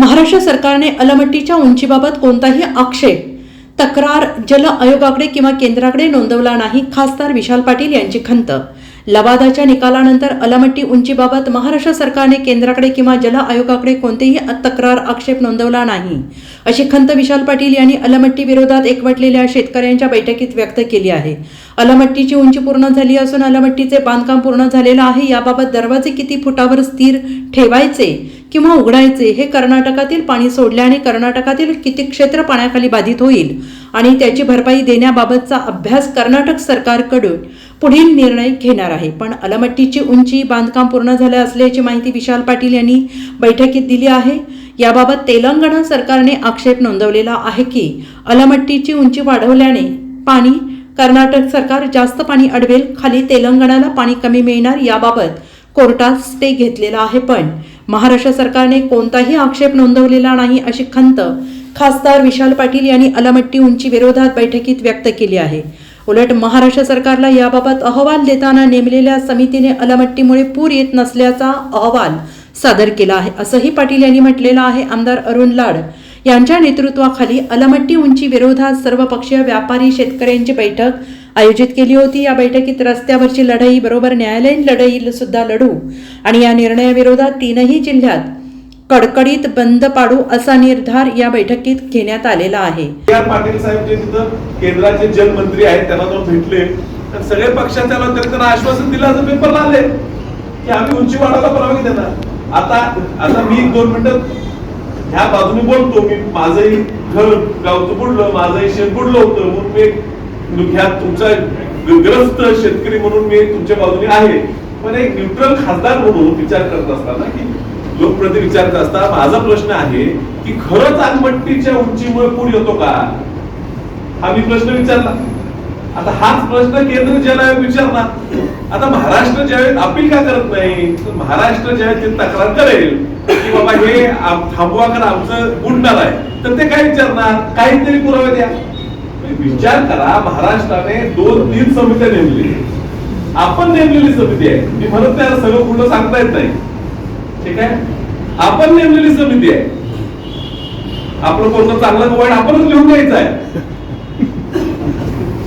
महाराष्ट्र सरकारने अलमट्टीच्या उंचीबाबत कोणताही आक्षेप तक्रार जल आयोगाकडे किंवा केंद्राकडे नोंदवला नाही खासदार विशाल पाटील यांची खंत लवादाच्या निकालानंतर अलमट्टी उंचीबाबत महाराष्ट्र सरकारने केंद्राकडे किंवा जल आयोगाकडे कोणतेही तक्रार आक्षेप नोंदवला नाही. अशी खंत विशाल पाटील यांनी अलमट्टी विरोधात एकवटलेल्या शेतकऱ्यांच्या बैठकीत व्यक्त केली आहे. अलमट्टीची उंची पूर्ण झाली असून अलमट्टीचे बांधकाम पूर्ण झालेलं आहे याबाबत दरवाजे किती फुटावर स्थिर ठेवायचे किंवा उघडायचे हे कर्नाटकातील पाणी सोडल्याने कर्नाटकातील किती क्षेत्र पाण्याखाली बाधित होईल आणि त्याची भरपाई देण्याबाबतचा अभ्यास कर्नाटक सरकारकडून पुढील निर्णय घेणार आहे. पण अलमट्टीची उंची बांधकाम पूर्ण झाले असल्याची माहिती विशाल पाटील यांनी बैठकीत दिली आहे. याबाबत तेलंगणा सरकारने आक्षेप नोंदवलेला आहे की अलमट्टीची उंची वाढवल्याने पाणी कर्नाटक सरकार जास्त पाणी अडवेल खाली तेलंगणाला पाणी कमी मिळणार याबाबत कोर्टात स्टे घेतलेला आहे. पण महाराष्ट्र सरकारने कोणताही आक्षेप नोंदवलेला नाही अशी खंत खासदार विशाल पाटील यांनी अलमट्टी उंची विरोधात बैठकीत व्यक्त केली आहे. उलट महाराष्ट्र सरकारला याबाबत अहवाल देताना नेमलेल्या समितीने अलमट्टीमुळे पूर येत नसल्याचा अहवाल सादर केला आहे असंही पाटील यांनी म्हटलेलं आहे. आमदार अरुण लाड यांच्या नेतृत्वाखाली अलमट्टी उंची विरोधात सर्वपक्षीय व्यापारी शेतकऱ्यांची बैठक आयोजित केली होती. या बैठकीत रस्त्यावरची लढाई बरोबर न्यायालयीन लढाई सुद्धा लढू आणि या निर्णयाविरोधात तीनही जिल्ह्यात कडकडीत बंद पाडू असा निर्धार या बैठकीत घेण्यात आलेला आहे. पाटील साहेब जे तिथं केंद्राचे जलमंत्री आहेत त्यांना जाऊन भेटले. तर सगळे पक्षाच्या त्यांना आश्वासन दिलं असं पेपर आले की आम्ही उंची वाढायला परवानगी देणार. आता आता मी दोन मिनिटं ह्या बाजूने बोलतो. मी माझंही घर गावचं बुडलं माझंही शेत बुडलं होतं. म्हणून मी ह्या तुमचा ग्रस्त शेतकरी म्हणून मी तुमच्या बाजूने आहे. पण एक न्यूट्रल खासदार म्हणून विचार करत असताना की लोकप्रति विचार असता माझा प्रश्न आहे की खरंच आगमट्टीच्या उंचीमुळे पूर येतो का? हा मी प्रश्न विचारला. आता हाच प्रश्न केंद्र ज्याला विचारला. विचारणार आता महाराष्ट्र ज्यावेळेस अपील का करत नाही तर महाराष्ट्र ज्यावेळेस तक्रार करेल की बाबा हे थांबवा कर आमचं बुडणार आहे. तर ते काय विचारणार? काहीतरी पुरावे द्या. म्हणजे विचार करा महाराष्ट्राने दोन तीन समित्या नेमली. आपण नेमलेली समिती आहे. मी म्हणत नाही सगळं पूर्ण सांगता येत नाही. ठीक आहे? आपण नेमलेली समिती आहे. आपलं कोणतं चांगलं वाईट आपणच लिहून द्यायचं आहे.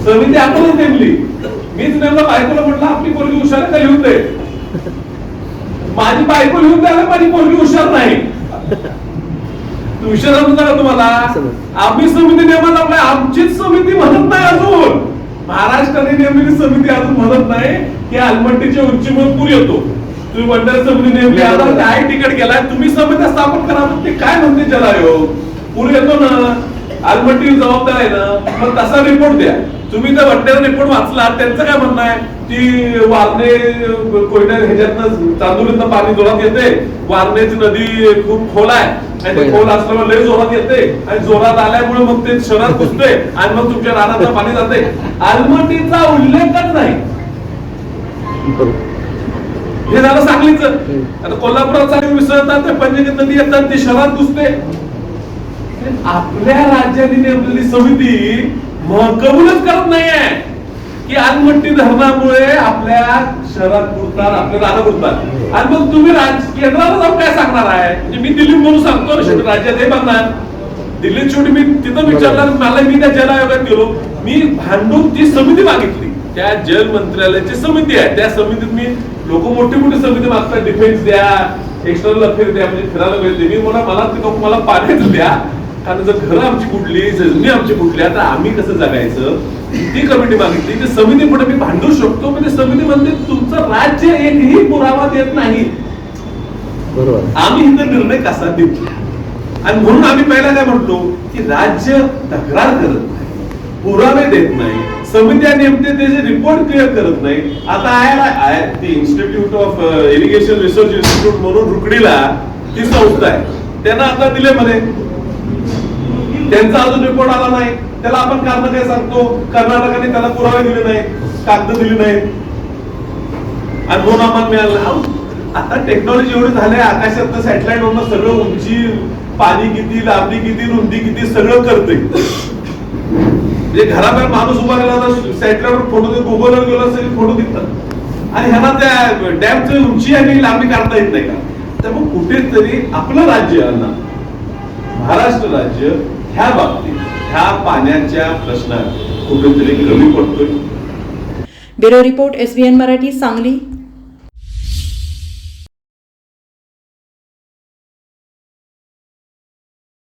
समिती आपणच नेमली. मीच नेमला बायकोला म्हटलं आपली पोरगी हुशार आहे का लिहून दे. माझी बायको लिहून द्यायला माझी पोरगी हुशार नाही. हुशार समजा का तुम्हाला. आम्ही समिती नेमत लागलाय आमचीच समिती म्हणत नाही अजून. महाराष्ट्राने नेमलेली समिती अजून म्हणत नाही. की अलमट्टीच्या उंचीमुळे पूर येतो. तुम्ही मंडळ समिती नेमली आता काय तिकीट गेलाय तुम्ही समित्या स्थापन करा ते काय म्हणते जल आयोग पूर येतो ना. आलमट्टी जबाबदार आहे ना. मग तसा रिपोर्ट द्या. तुम्ही त्या वड्याला रिपोर्ट वाचला. त्यांचं काय म्हणणं आहे? की वारणे कोयना ह्याच्यातनं चांदोलीतनं पाणी जोरात येते. वारणेची नदी खूप खोल आहे. आणि ते खोल असल्यामुळे लय जोरात येते. आणि जोरात आल्यामुळे मग ते शहरात घुसते. आणि मग तुमच्या रानात पाणी जाते. आलमट्टीचा उल्लेखच नाही. हे झालं सांगलीच. आता कोल्हापुरात मिसळतात ते पंचगंग नदी येतात ती शहरात घुसते. आपल्या राज्याने नेमलेली समिती म- कबूलच करत नाहीये. की आलमट्टी धरणामुळे आपल्या शहरात बुडतात आपल्या राणा बुडतात. आणि मग तुम्ही राज केंद्राला जाऊन काय सांगणार आहे? म्हणजे मी दिल्लीत म्हणून सांगतो शेवटी राज्यात हे बघणार. दिल्लीत शेवटी मी तिथं विचारलं मला मी त्या जल आयोगात गेलो. मी भांडून ती समिती मागितली त्या जल मंत्रालयाची समिती आहे. त्या समितीत मी लोक मोठी मोठी समिती मागतात डिफेन्स द्या एक्सटर्नल अफेअर द्या म्हणजे फिरायला वेळ दे मी मला मला मला पाण्याचं द्या. कारण जर घरं आमची कुठली जमिनी आमची कुठली आता आम्ही कसं जगायचं? ती कमिटी मागितली. ती समिती पुढे मी भांडू शकतो ती समिती म्हणते तुमचं राज्य एकही पुरावा देत नाही. बरोबर. आम्ही इथं निर्णय कसा देतो आणि म्हणून आम्ही पहिला काय म्हणतो की राज्य तक्रार करत नाही पुरावे देत नाही समित्या नेमते त्याचे रिपोर्ट क्लिअर करत नाही. आता आहे ती institute of irrigation research institute म्हणून रुकडीला ती संस्था आहे. त्यांना आता दिले म्हणे. त्यांचा अजून रिपोर्ट आला नाही. त्याला आपण कारण काय सांगतो? कर्नाटकाने त्याला पुरावे दिले नाही कागद दिले नाही आणि दोन आम्हाला मिळाला. आता टेक्नॉलॉजी एवढी झाली आकाशात सॅटेलाइट वरून सगळं उंची पाणी किती लांबी किती रुंदी किती सगळं करते म्हणजे घराबाहेर माणूस उभा राहिला सॅटेलाइट वर फोटो गुगलवर गेलो असेल फोटो दिसतात आणि ह्यांना त्या डॅमची उंची आणि लांबी काढता येत नाही का? तर मग कुठेतरी आपलं राज्य ना महाराष्ट्र राज्य ह्या बाबतीत ह्या पाण्याच्या प्रश्नात कुठेतरी कमी पडतोय. Bureau report SBN Marathi Sangli.